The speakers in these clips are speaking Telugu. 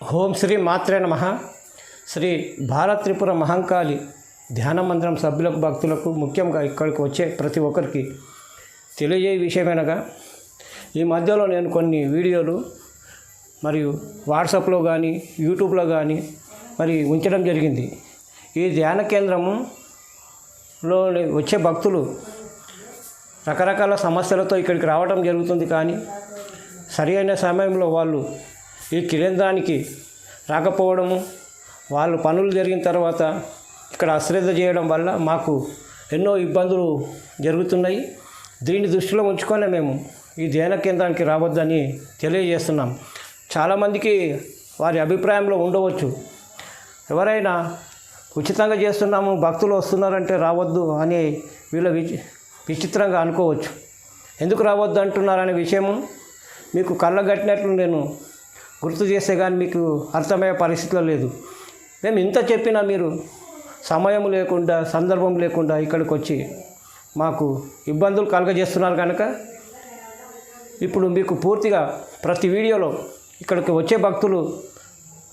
ఓం శ్రీ మాత్రే నమ. శ్రీ భారత్ త్రిపుర మహంకాళి ధ్యాన మందిరం సభ్యులకు భక్తులకు ముఖ్యంగా ఇక్కడికి వచ్చే ప్రతి ఒక్కరికి తెలియజే విషయమేనగా ఈ మధ్యలో నేను కొన్ని వీడియోలు మరియు వాట్సాప్లో కానీ యూట్యూబ్లో కానీ మరి ఉంచడం జరిగింది. ఈ ధ్యాన కేంద్రములో వచ్చే భక్తులు రకరకాల సమస్యలతో ఇక్కడికి రావడం జరుగుతుంది కానీ సరి అయిన సమయంలో వాళ్ళు ఈ కేంద్రానికి రాకపోవడము వాళ్ళు పనులు జరిగిన తర్వాత ఇక్కడ అశ్రద్ధ చేయడం వల్ల మాకు ఎన్నో ఇబ్బందులు జరుగుతున్నాయి. దీన్ని దృష్టిలో ఉంచుకొని మేము ఈ ధ్యాన కేంద్రానికి రావద్దని తెలియజేస్తున్నాం. చాలామందికి వారి అభిప్రాయంలో ఉండవచ్చు. ఎవరైనా ఉచితంగా చేస్తున్నాము భక్తులు వస్తున్నారంటే రావద్దు అని వీళ్ళ విచి విచిత్రంగా అనుకోవచ్చు. ఎందుకు రావద్దు అంటున్నారనే విషయము మీకు కళ్ళగట్టినట్లు నేను గుర్తు చేస్తే కానీ మీకు అర్థమయ్యే పరిస్థితిలో లేదు. మేము ఇంత చెప్పినా మీరు సమయం లేకుండా సందర్భం లేకుండా ఇక్కడికి వచ్చి మాకు ఇబ్బందులు కలగజేస్తున్నారు కనుక ఇప్పుడు మీకు పూర్తిగా ప్రతి వీడియోలో ఇక్కడికి వచ్చే భక్తులు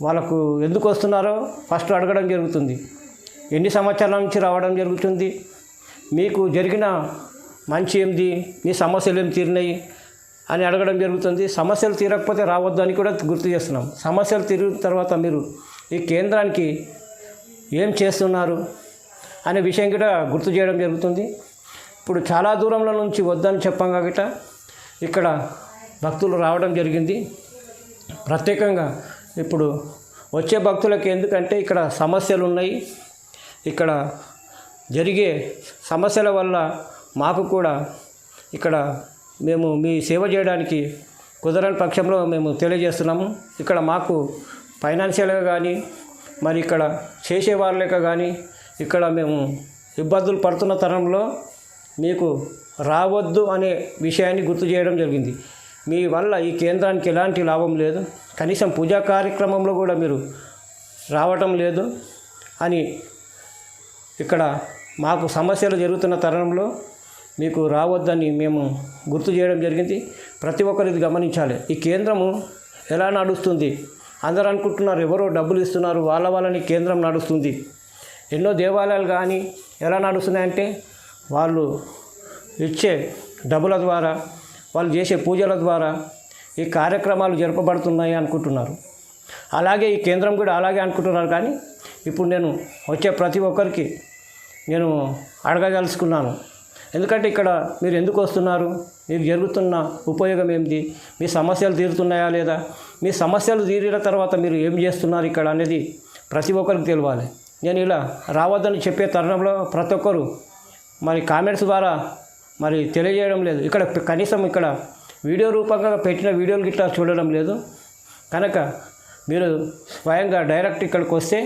వాళ్ళకు ఎందుకు వస్తున్నారో ఫస్ట్ అడగడం జరుగుతుంది. ఎన్ని సంవత్సరాల నుంచి రావడం జరుగుతుంది. మీకు జరిగిన మంచి ఏంది మీ సమస్యలు ఏం తీరినాయి? అని అడగడం జరుగుతుంది. సమస్యలు తీరకపోతే రావద్దని కూడా గుర్తు చేస్తున్నాం. సమస్యలు తీరిన తర్వాత మీరు ఈ కేంద్రానికి ఏం చేస్తున్నారు అనే విషయం కూడా గుర్తు చేయడం జరుగుతుంది. ఇప్పుడు చాలా దూరంలో నుంచి వద్దని చెప్పంగా గిట ఇక్కడ భక్తులు రావడం జరిగింది. ప్రత్యేకంగా ఇప్పుడు వచ్చే భక్తులకు ఎందుకంటే ఇక్కడ సమస్యలు ఉన్నాయి. ఇక్కడ జరిగే సమస్యల వల్ల మాకు కూడా ఇక్కడ మేము మీ సేవ చేయడానికి కుదరని పక్షంలో మేము తెలియజేస్తున్నాము. ఇక్కడ మాకు ఫైనాన్షియల్గా కానీ మరి ఇక్కడ చేసే కానీ ఇక్కడ మేము ఇబ్బందులు పడుతున్న తరంలో మీకు రావద్దు అనే విషయాన్ని గుర్తు చేయడం జరిగింది. మీ వల్ల ఈ కేంద్రానికి ఎలాంటి లాభం లేదు. కనీసం పూజా కార్యక్రమంలో కూడా మీరు రావటం లేదు అని ఇక్కడ మాకు సమస్యలు జరుగుతున్న తరుణంలో మీకు రావద్దని మేము గుర్తు చేయడం జరిగింది. ప్రతి ఒక్కరిది గమనించాలి. ఈ కేంద్రము ఎలా నడుస్తుంది? అందరు అనుకుంటున్నారు ఎవరో డబ్బులు ఇస్తున్నారు వాళ్ళ వాళ్ళని కేంద్రం నడుస్తుంది. ఎన్నో దేవాలయాలు కానీ ఎలా నడుస్తున్నాయంటే వాళ్ళు ఇచ్చే డబ్బుల ద్వారా వాళ్ళు చేసే పూజల ద్వారా ఈ కార్యక్రమాలు జరపబడుతున్నాయి అనుకుంటున్నారు. అలాగే ఈ కేంద్రం కూడా అలాగే అనుకుంటున్నారు. కానీ ఇప్పుడు నేను వచ్చే ప్రతి ఒక్కరికి నేను అడగదలుచుకున్నాను. ఎందుకంటే ఇక్కడ మీరు ఎందుకు వస్తున్నారు? మీకు జరుగుతున్న ఉపయోగం ఏమిటి మీ సమస్యలు తీరుతున్నాయా లేదా? మీ సమస్యలు తీరిన తర్వాత మీరు ఏం చేస్తున్నారు ఇక్కడ అనేది ప్రతి ఒక్కరికి తెలియాలి నేను ఇలా రావద్దని చెప్పే తరుణంలో ప్రతి ఒక్కరు మరి కామెంట్స్ ద్వారా మరి తెలియజేయడం లేదు. ఇక్కడ కనీసం ఇక్కడ వీడియో రూపంగా పెట్టిన వీడియోలు గిట్లా చూడడం లేదు. కనుక మీరు స్వయంగా డైరెక్ట్ ఇక్కడికి వస్తే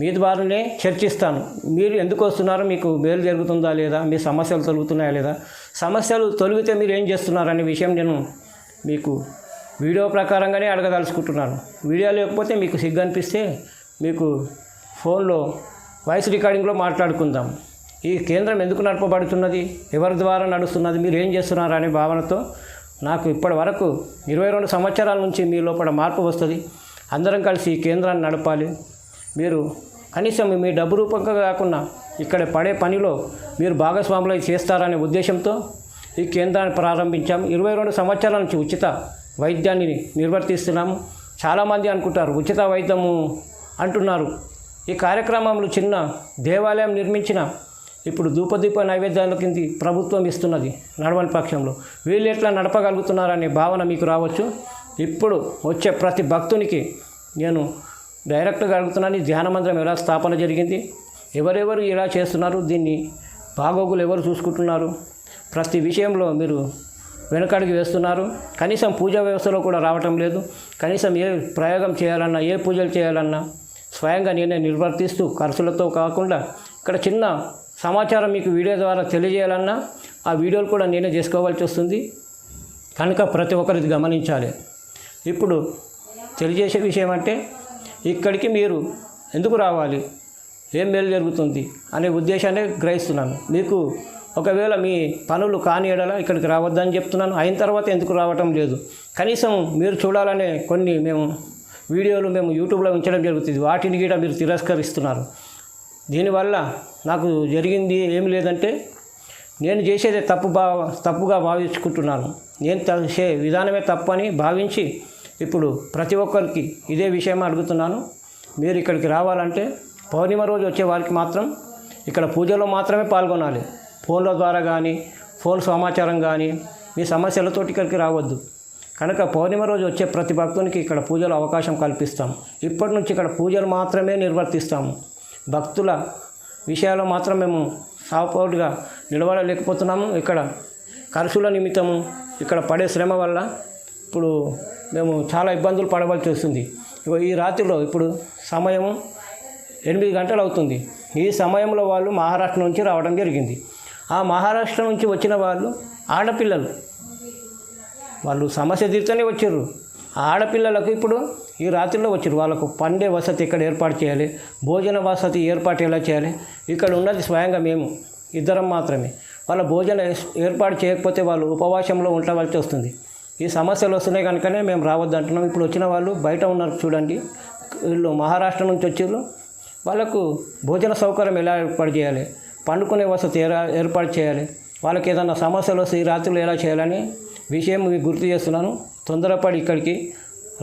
మీ ద్వారానే చర్చిస్తాను. మీరు ఎందుకు వస్తున్నారో? మీకు మేలు జరుగుతుందా లేదా? మీ సమస్యలు తొలుగుతున్నాయా లేదా? సమస్యలు తొలిగితే మీరు ఏం చేస్తున్నారనే విషయం నేను మీకు వీడియో ప్రకారంగానే అడగదలుచుకుంటున్నాను. వీడియో లేకపోతే మీకు సిగ్గు అనిపిస్తే మీకు ఫోన్లో వాయిస్ రికార్డింగ్లో మాట్లాడుకుందాం. ఈ కేంద్రం ఎందుకు నడపబడుతున్నది? ఎవరి ద్వారా నడుస్తున్నది? మీరు ఏం చేస్తున్నారు అనే భావనతో నాకు ఇప్పటి వరకు ఇరవై రెండు సంవత్సరాల నుంచి మీ లోపల మార్పు వస్తుంది. అందరం కలిసి ఈ కేంద్రాన్ని నడపాలి. మీరు కనీసం మీ డబ్బు రూపంగా కాకుండా ఇక్కడ పడే పనిలో మీరు భాగస్వాములు చేస్తారనే ఉద్దేశంతో ఈ కేంద్రాన్ని ప్రారంభించాం. ఇరవై రెండు సంవత్సరాల నుంచి ఉచిత వైద్యాన్ని నిర్వర్తిస్తున్నాము. చాలామంది అనుకుంటారు ఉచిత వైద్యము అంటున్నారు. ఈ కార్యక్రమంలో చిన్న దేవాలయం నిర్మించిన ఇప్పుడు ధూపదీప నైవేద్యాల కింద ప్రభుత్వం ఇస్తున్నది నడవని పక్షంలో. వీళ్ళు ఎట్లా నడపగలుగుతున్నారనే భావన మీకు రావచ్చు. ఇప్పుడు వచ్చే ప్రతి భక్తునికి నేను డైరెక్ట్గా అడుగుతున్నాను ఈ ధ్యాన మందిరం ఎలా స్థాపన జరిగింది? ఎవరెవరు ఎలా చేస్తున్నారు? దీన్ని బాగోగులు ఎవరు చూసుకుంటున్నారు? ప్రతి విషయంలో మీరు వెనకడికి వేస్తున్నారు. కనీసం పూజా వ్యవస్థలో కూడా రావటం లేదు. కనీసం ఏ ప్రయోగం చేయాలన్నా ఏ పూజలు చేయాలన్నా స్వయంగా నేనే నిర్వర్తిస్తూ ఖర్చులతో కాకుండా ఇక్కడ చిన్న సమాచారం మీకు వీడియో ద్వారా తెలియజేయాలన్నా ఆ వీడియోలు కూడా నేనే చేసుకోవాల్సి వస్తుంది. కనుక ప్రతి ఒక్కరిది గమనించాలి. ఇప్పుడు తెలియజేసే విషయం అంటే ఇక్కడికి మీరు ఎందుకు రావాలి? ఏం మేలు జరుగుతుంది? అనే ఉద్దేశాన్ని గ్రహిస్తున్నాను. మీకు ఒకవేళ మీ పనులు కాని ఎడల ఇక్కడికి రావద్దని చెప్తున్నాను. అయిన తర్వాత ఎందుకు రావటం లేదు? కనీసం మీరు చూడాలనే కొన్ని మేము వీడియోలు మేము యూట్యూబ్లో ఉంచడం జరుగుతుంది. వాటిని కూడా మీరు తిరస్కరిస్తున్నారు. దీనివల్ల నాకు జరిగింది ఏం లేదంటే నేను చేసేదే తప్పు భావ తప్పుగా భావించుకుంటున్నాను. నేను చేసే విధానమే తప్పు అని భావించి ఇప్పుడు ప్రతి ఒక్కరికి ఇదే విషయం అడుగుతున్నాను. మీరు ఇక్కడికి రావాలంటే పౌర్ణిమ రోజు వచ్చే వారికి మాత్రం ఇక్కడ పూజలో మాత్రమే పాల్గొనాలి. ఫోన్ల ద్వారా కానీ ఫోన్ సమాచారం కానీ మీ సమస్యలతోటి ఇక్కడికి రావద్దు. కనుక పౌర్ణిమ రోజు వచ్చే ప్రతి భక్తునికి ఇక్కడ పూజలు అవకాశం కల్పిస్తాం. ఇప్పటి నుంచి ఇక్కడ పూజలు మాత్రమే నిర్వర్తిస్తాము భక్తుల విషయాల్లో మాత్రం మేము సపోర్ట్గా నిలబడలేకపోతున్నాము. ఇక్కడ ఖర్చుల నిమిత్తము ఇక్కడ పడే శ్రమ వల్ల ఇప్పుడు మేము చాలా ఇబ్బందులు పడవలసి వస్తుంది. ఈ రాత్రిలో ఇప్పుడు సమయం ఎనిమిది గంటలు అవుతుంది. ఈ సమయంలో వాళ్ళు మహారాష్ట్ర నుంచి రావడం జరిగింది. ఆ మహారాష్ట్ర నుంచి వచ్చిన వాళ్ళు ఆడపిల్లలు. వాళ్ళు సమస్య తీర్చనే వచ్చారు. ఆ ఆడపిల్లలకు ఇప్పుడు ఈ రాత్రిలో వచ్చారు. వాళ్ళకు పండే వసతి ఇక్కడ ఏర్పాటు చేయాలి. భోజన వసతి ఏర్పాటు ఎలా చేయాలి? ఇక్కడ ఉన్నది స్వయంగా మేము ఇద్దరం మాత్రమే. వాళ్ళ భోజన ఏర్పాటు చేయకపోతే వాళ్ళు ఉపవాసంలో ఉండవలసి వస్తుంది. ఈ సమస్యలు వస్తున్నాయి కనుకనే మేము రావద్దు అంటున్నాం. ఇప్పుడు వచ్చిన వాళ్ళు బయట ఉన్నారు చూడండి. వీళ్ళు మహారాష్ట్ర నుంచి వచ్చారు. వాళ్ళకు భోజన సౌకర్యం ఎలా ఏర్పాటు చేయాలి? పండుకునే వసతి ఎలా ఏర్పాటు చేయాలి? వాళ్ళకి ఏదైనా సమస్యలు వస్తే ఈ రాత్రిలో ఎలా చేయాలని విషయం గుర్తు చేస్తున్నాను. తొందరపడి ఇక్కడికి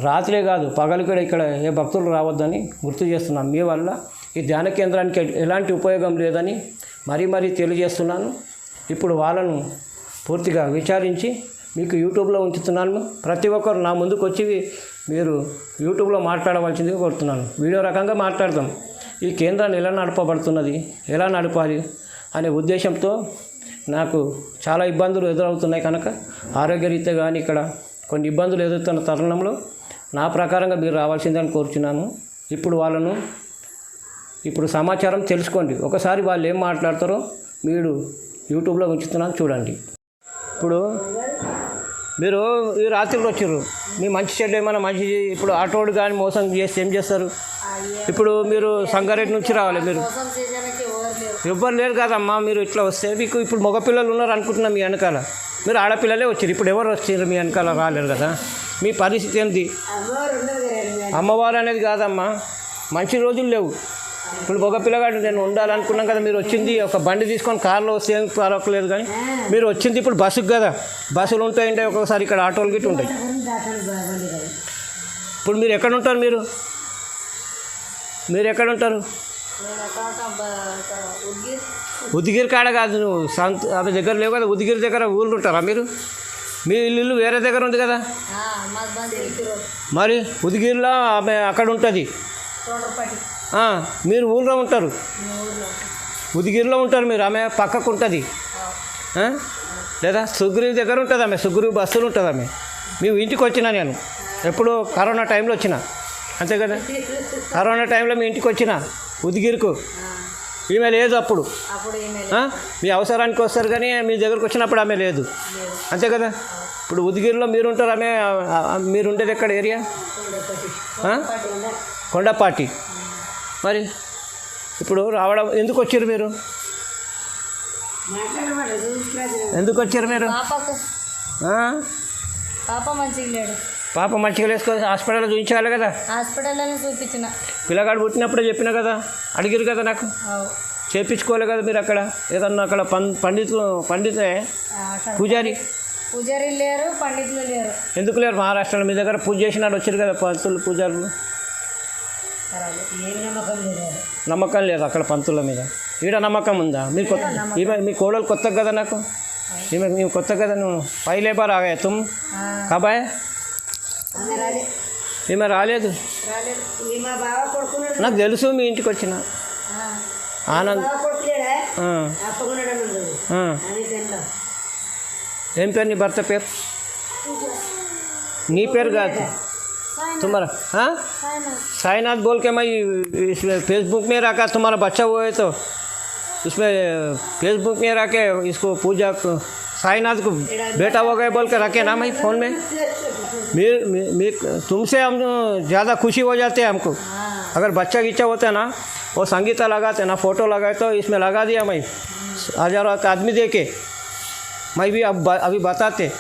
రాత్రే కాదు పగలు కూడా ఇక్కడ ఏ భక్తులు రావద్దని గుర్తు చేస్తున్నాను. మీ వల్ల ఈ ధ్యాన కేంద్రానికి ఎలాంటి ఉపయోగం లేదని మరీ మరీ తెలియజేస్తున్నాను. ఇప్పుడు వాళ్ళను పూర్తిగా విచారించి మీకు యూట్యూబ్లో ఉంచుతున్నాను. ప్రతి ఒక్కరు నా ముందుకు వచ్చి మీరు యూట్యూబ్లో మాట్లాడవలసిందిగా కోరుతున్నాను. వీడియో రకంగా మాట్లాడదాం. ఈ కేంద్రాన్ని ఎలా నడపబడుతున్నది ఎలా నడపాలి అనే ఉద్దేశంతో నాకు చాలా ఇబ్బందులు ఎదురవుతున్నాయి కనుక ఆరోగ్యరీత్యా కానీ ఇక్కడ కొన్ని ఇబ్బందులు ఎదురుతున్న తరుణంలో నా ప్రకారంగా మీరు రావాల్సిందని కోరుచున్నాను. ఇప్పుడు వాళ్ళను ఇప్పుడు సమాచారం తెలుసుకోండి. ఒకసారి వాళ్ళు ఏం మాట్లాడతారో మీరు యూట్యూబ్లో ఉంచుతున్నాను చూడండి. ఇప్పుడు మీరు ఈ రాత్రిలో వచ్చారు. మీ మంచి చెడ్డ ఏమైనా మంచి ఇప్పుడు ఆటోడు కానీ మోసం చేస్తే ఏం చేస్తారు? ఇప్పుడు మీరు సంగారెడ్డి నుంచి రావాలి మీరు. ఎవ్వరు లేరు కదమ్మా మీరు ఇట్లా వస్తే మీకు ఇప్పుడు మగపిల్లలు ఉన్నారు అనుకుంటున్నాం మీ వెనకాల. మీరు ఆడపిల్లలే వచ్చారు ఇప్పుడు ఎవరు వచ్చారు మీ వెనకాల రాలేరు కదా? మీ పరిస్థితి ఏంటి అమ్మవారు అనేది కాదమ్మా మంచి రోజులు లేవు. ఇప్పుడు ఒక పిల్లగాడు నేను ఉండాలనుకున్నాం కదా మీరు వచ్చింది ఒక బండి తీసుకొని కార్లో వస్తే ఏం పరవట్లేదు కానీ మీరు వచ్చింది ఇప్పుడు బస్సుకు కదా. బస్సులు ఉంటాయంటే ఒక్కొక్కసారి ఇక్కడ ఆటోలు గిట్ట ఉంటాయి. ఇప్పుడు మీరు ఎక్కడ ఉంటారు మీరు? మీరు ఎక్కడ ఉంటారు? ఉద్గిర్ కాడ కాదు నువ్వు సంత అది దగ్గర లేవు కదా ఉదిగిరి దగ్గర ఊళ్ళు ఉంటారా మీరు? మీ ఇల్లు వేరే దగ్గర ఉంది కదా. మరి ఉదిగిరిలో ఆమె అక్కడ ఉంటుంది. మీరు ఊళ్ళో ఉంటారు. మీ ఉదిగిరిలో ఉంటారు మీరు ఆమె పక్కకు ఉంటుంది? లేదా సుగ్రీవ్ దగ్గర ఉంటుంది ఆమె? సుగ్రీవ్ బస్సులు ఉంటుంది ఆమె? మేము ఇంటికి వచ్చిన నేను. ఎప్పుడు కరోనా టైంలో వచ్చిన. అంతే కదా? కరోనా టైంలో మీ ఇంటికి వచ్చిన ఉదిగిరికి ఈమె లేదు అప్పుడు? మీ అవసరానికి వస్తారు కానీ మీ దగ్గరకు వచ్చినప్పుడు ఆమె లేదు. అంతే కదా? ఇప్పుడు ఉదిగిరిలో మీరు ఉంటారు ఆమె మీరు ఉండేది ఎక్కడ ఏరియా? కొండపాటి. మరి ఇప్పుడు రావడం ఎందుకు వచ్చారు మీరు? ఎందుకు వచ్చారు మీరు? పాపకు. ఆ? పాప మంచిగా లేడు. పాప మంచిగా వేసుకొని హాస్పిటల్లో చూపించాలి కదా? హాస్పిటల్లోనే చూపించిన. పిల్లగాడు పుట్టినప్పుడే చెప్పిన కదా? అడిగిరు కదా నాకు. చేపించుకోవాలి కదా మీరు అక్కడ? ఏదన్నా అక్కడ పండితే అక్కడ పూజారి. పూజారి లేరు పండితులు లేరు. ఎందుకు లేరు? మహారాష్ట్రలో మీ దగ్గర పూజ చేసినాడు వచ్చారు కదా పంతులు పూజారులు. నమ్మకం లేదు. అక్కడ పంతుల మీద. ఈడ నమ్మకం ఉందా? మీరు కొత్త ఈమె మీ కోడలు కొత్త కదా నాకు? ఈమె మేము కొత్త కదా నువ్వు? పైలే బార్ ఆగా తుమ్ కబాయ్. ఈమె రాలేదు. నాకు తెలుసు మీ ఇంటికి వచ్చిన. ఆనంద్. ఏం పేరు నీ భర్త పేరు? నీ పేరు కాదు. तुम्हारा हाँ? साईनाथ। बोल के मैं इसमें फेसबुक में रखा तुम्हारा बच्चा हुआ है तो उसमें फेसबुक में रखे इसको पूजा साईनाथ को बेटा हो गए बोल के रखे ना मैं फ़ोन में? तुमसे हम ज़्यादा खुशी हो जाते हैं हमको। अगर बच्चा गिच्चा होता है ना वो संगीता लगाते ना फ़ोटो लगाए तो इसमें लगा दिया मैं। हज़ारों का आदमी देखे। मैं भी अब अभी बताते।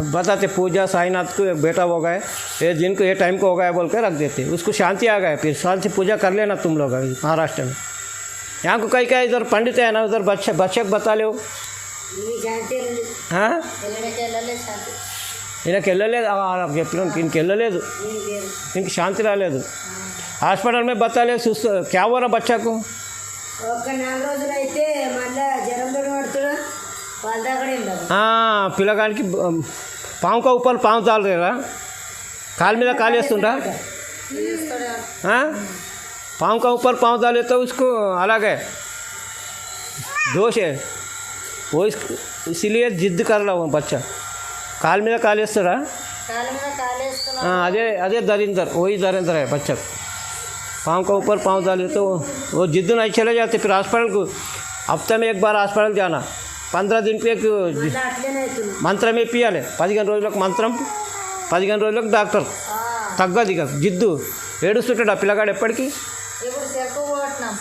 बताते पूजा साईनाथ को एक बेटा हो गए ये दिन को ये टाइम को हो गया बोल के रख देते उसको शांति आ गया फिर शांति से पूजा कर लेना तुम लोग अभी महाराष्ट्र में यहाँ को कहीं क्या इधर पंडित है ना उधर बच्चे बच्चे को बता लो నీ శాంతి ఉంది. हाँ ఎల్లడికి వెళ్ళలే శాంతి ఈయనకి వెళ్ళలేదు ఆ- చెప్పిన ఈయనకి వెళ్ళలేదు నీకు లేదు इनकी शांति రాలేదు హాస్పిటల్ में बता ले सुस्त क्या हो रहा बच्चा को ఒక్క నాలుగు రోజులు అయితే మళ్ళా జ్వరం తోడు పడుతుడు వాళ్ళ దగ్గర ఉండదు हाँ పిల్లగానికి పాము का ऊपर पाँव కాలు सुन रहा हाँ। पाँव का ऊपर पाँव डाले तो उसको अलग है। दोष है। वो इस इसीलिए जिद कर रहा हूँ बच्चा। काल మీద हाँ। अजय अजय दरिंदर वही दरिंदर है बच्चा। पाँव का ऊपर पाँव डाले तो वो जिद नहीं चले जाते। फिर हॉस्पिटल को हफ़्ते में एक बार हॉस्पिटल जाना। पंद्रह दिन पे एक मंत्र में पिया पियाले पद रोज लोग मंत्र పదిహేను రోజులకు డాక్టర్ తగ్గదు ఇక జిద్దు ఏడుస్తుంటాడు ఆ పిల్లగాడు ఎప్పటికీ ఇప్పుడు చెరుకు కొట్టినాం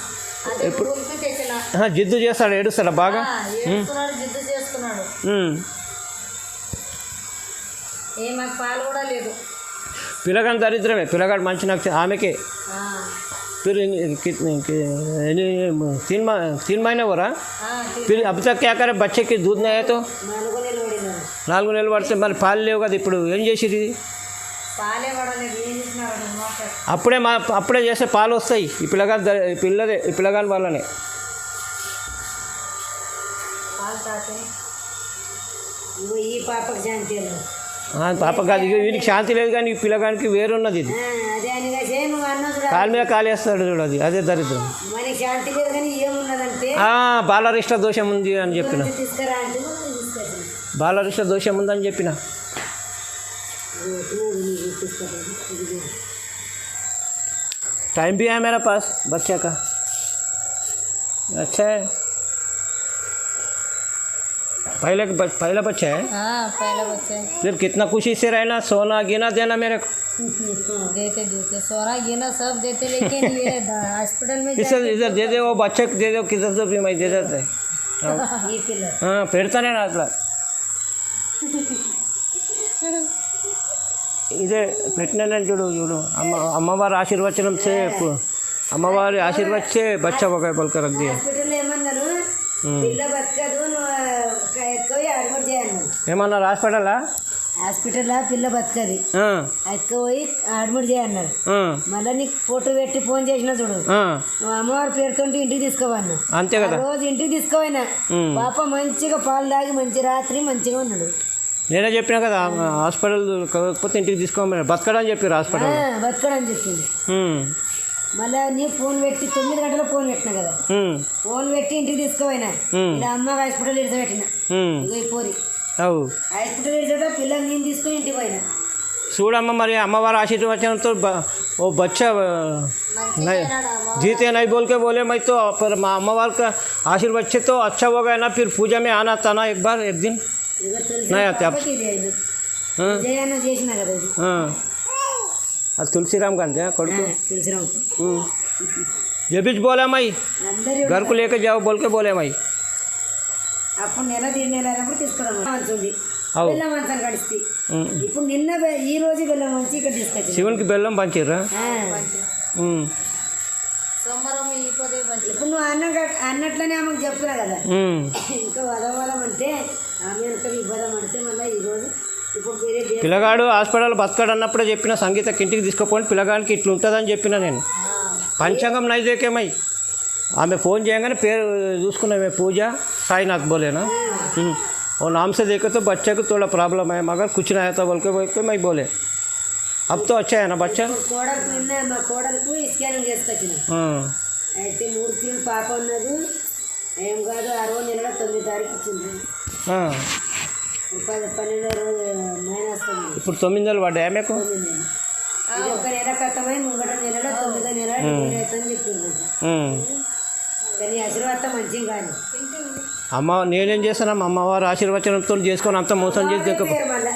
అదే కుల్పి తెచ్చిన ఆహా, జిద్దు చేస్తాడు ఏడుస్తాడు బాగా ఏడుస్తున్నాడు జిద్దు చేసుకున్నాడు ఉమ్. ఏ మాకు పాలు కూడా లేదు పిల్లగాని దరిద్రమే పిల్లగాడు మంచి నాకు ఆమెకే ఆ, फिर इन- कितने कि- यानी तीन मा तीन महीने हो रहा ఆ, తి- फिर अब तक क्या करे बच्चे की दूध नहीं है तो నాలుగు నెలలు పడితే మరి పాలు లేవు కదా ఇప్పుడు. ఏం మోటార్ అప్పుడే మా అప్పుడే చేస్తే పాలు వస్తాయి. ఈ పిల్లగాని పిల్లదే ఈ పిల్లగాని వల్లనే. పాప కాదు వీనికి శాంతి లేదు కానీ ఈ పిల్లగానికి వేరున్నది ఇది. కాలు మీద కాలు వేస్తాడు చూడు అది అదే దరిద్రం. బాలరిష్ట దోషం ఉంది అని చెప్పిన. తీసుకురా అంటే తీసుకొచ్చిన బాలరిష్ట దోషం ఉందని చెప్పిన टाइम भी है मेरा पास बच्चे का अच्छा है पहले ब- पहला बच्चा है पहले बच्चे फिर कितना खुशी से रहना सोना गिना देना मेरे को देते देते सोना गिना सब देते लेकिन ये हॉस्पिटल में इसे इधर दे दे वो बच्चे को दे दो किधर से भी मैं दे देता है ఈ పిల్ల हाँ పెడతానే నా అట్లా ఇదే పెట్టినానని చూడు చూడు. అమ్మ అమ్మవారి ఆశీర్వచనం చే అమ్మవారి ఆశీర్వచ్చే బచ్చా ఒక పలక ఏమన్నారు హాస్పిటలా? హాస్పిటల్ పిల్ల బతకది. ఎక్కువ పోయి అడ్మిట్ చేయన్నారు. మళ్ళీ నీకు ఫోటో పెట్టి ఫోన్ చేసిన చూడు. నువ్వు అమ్మవారి పేరుతో ఇంటికి తీసుకోవన్నా. అంతే కదా. రోజు ఇంటికి తీసుకోపోయినా ఉమ్. పాప మంచిగా పాలు తాగి మంచి రాత్రి మంచిగా ఉన్నాడు. నేనే చెప్పినా కదా హాస్పిటల్ కాకపోతే ఇంటికి తీసుకోమని బతకడని చెప్పారు హాస్పిటల్ ఆ, బతకడని చెప్పింది ఉమ్, మళ్ళీ నీ ఫోన్ పెట్టి తొమ్మిది గంటల ఫోన్ పెట్టినా కదా ఉమ్, ఫోన్ పెట్టి ఇంటికి తీసుకోపోయినా ఉమ్, ఇలా అమ్మ హాస్పిటల్ ఇడిచిపెట్టిన ఉమ్, ఇగో ఈ పోరి అవు హాస్పిటల్ ఇడిచిపెట్ట పిల్లల్ని నేను తీసుకొని ఇంటికి పోయినా చూడమ్మ మరి అమ్మవారి ఆశీర్వచనంతో బ- ఓ బచ్చా नहीं जीते नहीं बोल के बोले मैं तो पर माँ अम्मावार का आशीर्वाद से तो अच्छा हो गया ना फिर पूजा में आना था ना एक बार एक दिन ఇగో తులసి नहीं आते आप పాపకి ఇది అయింది हाँ జయాన చేసిన కదా ఇది हाँ అది తులసిరామ్ గాంధీ కొడుకు తులసిరామ్ हम्म। ये बीच बोला मैं అందరి घर को लेके जाओ बोल के बोले मैं అప్పుడు నెల తీరు నెల అయినప్పుడు తీసుకోవడం మంచి అవు. బెల్లం మంచం గడిస్తే हम्म। ఇప్పుడు నిన్న బె- ఈ రోజు బెల్లం మంచి ఇక్కడ తీసుకొచ్చింది శివునికి బెల్లం పంచిర్రా ఆ. ఉమ్, ఇప్పుడు నువ్వు అన్న అన్నట్లనే ఆమెకు చెప్తున్నా కదా ఉమ్. ఇంకా వదవడం అంటే పిల్లగాడు హాస్పిటల్ బతకడు అన్నప్పుడే చెప్పిన సంగీత ఇంటికి తీసుకుపోండి పిల్లగాడికి ఇట్లా ఉంటుందని చెప్పిన నేను. పంచాంగం నైజేకేమై ఆమె ఫోన్ చేయగానే పేరు చూసుకున్నామే పూజ. సాయినాథ్ బోలేనా? ఓ नाम से देखे तो बच्चे को थोड़ा प्रॉब्लम है मगर మై బోలే. था बोल के बोल के मैं बोले अब అయితే మూడు పాప ఉన్నది. ఏం కాదు అరవై నెలలో తొమ్మిది తారీఖు ఇచ్చింది. हाँ పది పన్నెండో రోజు మైనస్ వస్తుంది ఇప్పుడు తొమ్మిది నెలలు పడ్డాయి ఆమెకు తొమ్మిది నెలలు ఇది ఒక నెల కట్టమై ముంగట నెలలో తొమ్మిదో నెల డెలివరీ అవుతుందని చెప్పింది ఉమ్. కానీ ఆశీర్వాదం మంచిగా కానీ అమ్మ నేనేం చేస్తాను అమ్మవారి ఆశీర్వచనంతో చేసుకొని అంత మోసం చేసి దగ్గర పేరు మళ్ళా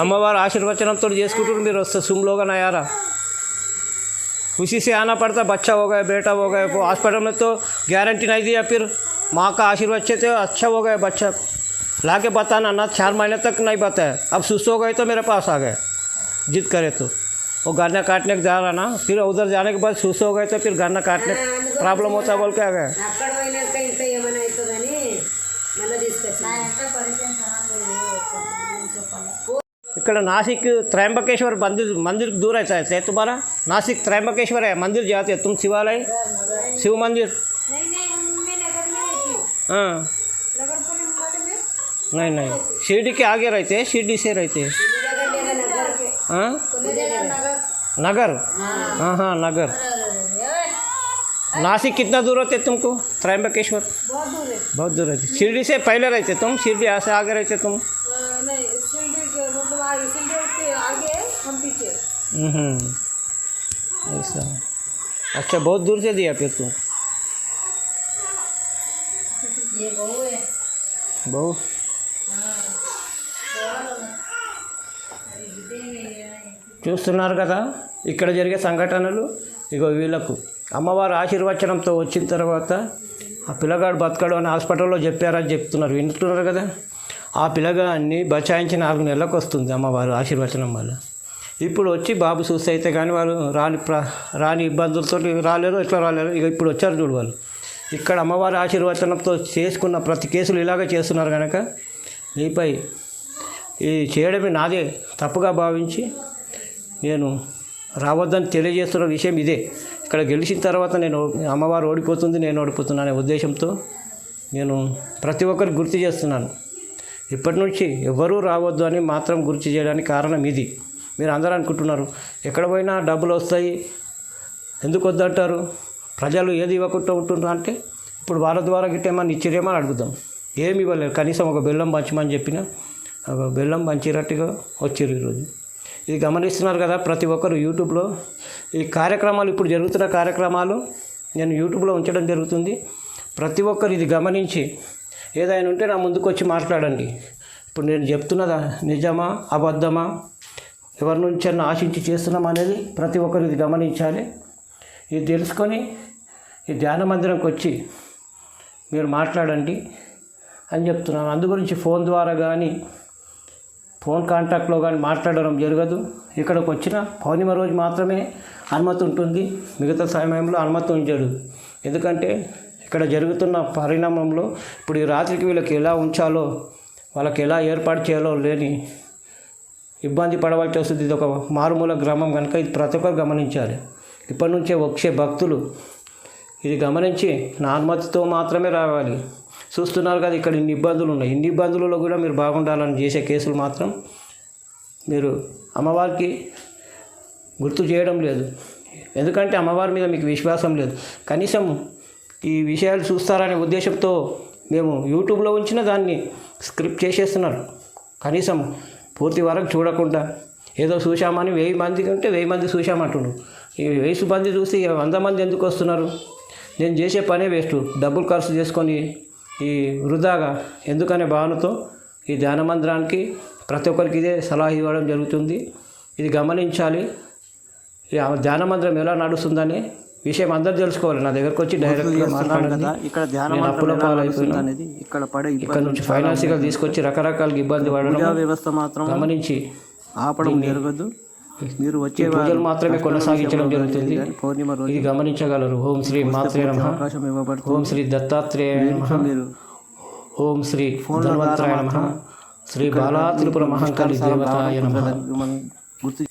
अम्मावार आशीर्वचनम చేసుకుంటారు మీరు వస్తే सुम लोग ना यारा उसी से आना पड़ता बच्चा हो गया बेटा हो गया वो हॉस्पिटल में तो गारंटी नहीं दिया फिर माँ का आशीर्वाद अच्छे थे अच्छा हो गया बच्चा ला के बताना ना चार महीने तक नहीं बताया अब सुस्त हो गए तो मेरे पास आ गए जिद करे तो वो गाना काटने को जा रहा ना फिर उधर जाने के बाद सुस्त हो गए तो फिर गाना काटने प्रॉब्लम होता बोल के आ गए అక్కడ పోయినాక ఇంకా ఏమైనా అవుతుందని మళ్ళీ తీసుకొచ్చి ఇక్కడ नासिक त्रयंबकेश्वर मंदिर मंदिर दूर है है तुम्हारा नासिक त्रयंबकेश्वर है मंदिर जाते हैं तुम शिवालय शिव मंदिर हाँ। नहीं नहीं। शिरडी के आगे रहते हैं शिरडी से रहते हैं। हाँ? नगर? हाँ हाँ नगर। नासिक कितना दूर होते तुमको? त्रयंबकेश्वर? बहुत दूर है बहुत दूर रहते। शिरडी से पहले रहते तुम? शिरडी यहाँ से आगे रहते तुम? नहीं मतलब आगे हम पीछे हम्म, ऐसा। अच्छा बहुत दूर से दिया फिर तुम। ये बहू है बहु చూస్తున్నారు కదా ఇక్కడ జరిగే సంఘటనలు ఇగో వీళ్ళకు అమ్మవారి ఆశీర్వచనంతో వచ్చిన తర్వాత ఆ పిల్లగాడు బతకడు అని హాస్పిటల్లో చెప్పారని చెప్తున్నారు వింటున్నారు కదా ఆ పిల్లగాన్ని బచాయించి నాలుగు నెలలకు వస్తుంది అమ్మవారు ఆశీర్వచనం వల్ల ఇప్పుడు వచ్చి బాబు చూస్తే అయితే కానీ వాళ్ళు రాని ప్ర రాని ఇబ్బందులతో రాలేరు ఇట్లా రాలేరు ఇక ఇప్పుడు వచ్చారు చూడు వాళ్ళు ఇక్కడ అమ్మవారి ఆశీర్వచనంతో చేసుకున్న ప్రతి కేసులు ఇలాగే చేస్తున్నారు కనుక మీపై ఇది చేయడమే నాదే తప్పుగా భావించి నేను రావద్దని తెలియజేస్తున్న విషయం ఇదే. ఇక్కడ గెలిచిన తర్వాత నేను అమ్మవారు ఓడిపోతుంది నేను ఓడిపోతున్నా అనే ఉద్దేశంతో నేను ప్రతి ఒక్కరు గుర్తు చేస్తున్నాను. ఇప్పటి నుంచి ఎవరూ రావద్దు అని మాత్రం గుర్తు చేయడానికి కారణం ఇది. మీరు అందరూ అనుకుంటున్నారు ఎక్కడ పోయినా డబ్బులు వస్తాయి ఎందుకు వద్దంటారు? ప్రజలు ఏది ఇవ్వకుండా ఉంటున్నారు అంటే ఇప్పుడు వారి ద్వారా గిట్ట ఏమన్నా ఇచ్చిరేమో అని అడుగుదాం. ఏమి ఇవ్వలేరు కనీసం ఒక బెల్లం పంచమని చెప్పిన ఒక బెల్లం పంచిరట్టుగా వచ్చారు ఈరోజు. ఇది గమనిస్తున్నారు కదా ప్రతి ఒక్కరు యూట్యూబ్లో. ఈ కార్యక్రమాలు ఇప్పుడు జరుగుతున్న కార్యక్రమాలు నేను యూట్యూబ్లో ఉంచడం జరుగుతుంది. ప్రతి ఒక్కరు ఇది గమనించి ఏదైనా ఉంటే నా ముందుకు వచ్చి మాట్లాడండి. ఇప్పుడు నేను చెప్తున్నదా నిజమా అబద్ధమా ఎవరి నుంచి అన్న ఆశించి చేస్తున్నాం అనేది ప్రతి ఒక్కరు ఇది గమనించాలి. ఇది తెలుసుకొని ఈ ధ్యాన మందిరంకి వచ్చి మీరు మాట్లాడండి అని చెప్తున్నాను. అందు గురించి ఫోన్ ద్వారా కానీ ఫోన్ కాంటాక్ట్లో కానీ మాట్లాడడం జరగదు. ఇక్కడికి వచ్చిన పౌర్ణిమ రోజు మాత్రమే అనుమతి ఉంటుంది. మిగతా సమయంలో అనుమతి ఉంచడు ఎందుకంటే ఇక్కడ జరుగుతున్న పరిణామంలో ఇప్పుడు ఈ రాత్రికి వీళ్ళకి ఎలా ఉంచాలో వాళ్ళకి ఎలా ఏర్పాటు చేయాలో లేని ఇబ్బంది పడవలసి వస్తుంది. ఇది ఒక మారుమూల గ్రామం కనుక ఇది ప్రతి ఒక్కరు గమనించాలి. ఇప్పటి నుంచే వచ్చే భక్తులు ఇది గమనించి నా అనుమతితో మాత్రమే రావాలి. చూస్తున్నారు కదా ఇక్కడ ఇన్ని ఇబ్బందులు ఉన్నాయి. ఇన్ని ఇబ్బందులలో కూడా మీరు బాగుండాలని చేసే కేసులు మాత్రం మీరు అమ్మవారికి గుర్తు చేయడం లేదు. ఎందుకంటే అమ్మవారి మీద మీకు విశ్వాసం లేదు. కనీసం ఈ విషయాలు చూస్తారనే ఉద్దేశంతో మేము యూట్యూబ్లో ఉంచిన దాన్ని స్క్రిప్ట్ చేసేస్తున్నారు. కనీసం పూర్తి వరకు చూడకుండా ఏదో చూశామని వెయ్యి మంది ఉంటే వెయ్యి మంది చూశామంటుండ్రు. ఈ వెయ్యి మంది చూసి వంద మంది ఎందుకు వస్తున్నారు? నేను చేసే పనే వేస్ట్. డబ్బులు ఖర్చు చేసుకొని ఈ వృధాగా ఎందుకనే భావనతో ఈ ధ్యాన మందిరానికి ప్రతి ఒక్కరికి ఇదే సలహా ఇవ్వడం జరుగుతుంది. ఇది గమనించాలి. ఈ ధ్యాన మందిరం ఎలా నడుస్తుందని విషయం అందరు తెలుసుకోవాలి. నా దగ్గరకు వచ్చి డైరెక్ట్గా మాట్లాడండి. ఇక్కడ ధ్యాన అప్పుల పడే నుంచి ఫైనాన్షియల్గా తీసుకొచ్చి రకరకాలుగా ఇబ్బంది పడడం వ్యవస్థ మాత్రం గమనించి ఆపడం జరగదు. మీరు వచ్చే పూజలు మాత్రమే కొనసాగించడం జరుగుతుంది. కానీ పౌర్ణిమ రోజు ఇది గమనించగలరు. ఓం శ్రీ మాత్రే నమ. అవకాశం ఇవ్వబడుతుంది. ఓం శ్రీ దత్తాత్రేయ మీరు ఓం శ్రీ ధన్వంతరాయ నమ. శ్రీ బాలా త్రిపుర మహంకాళి దేవతాయ నమ. మనం గుర్తు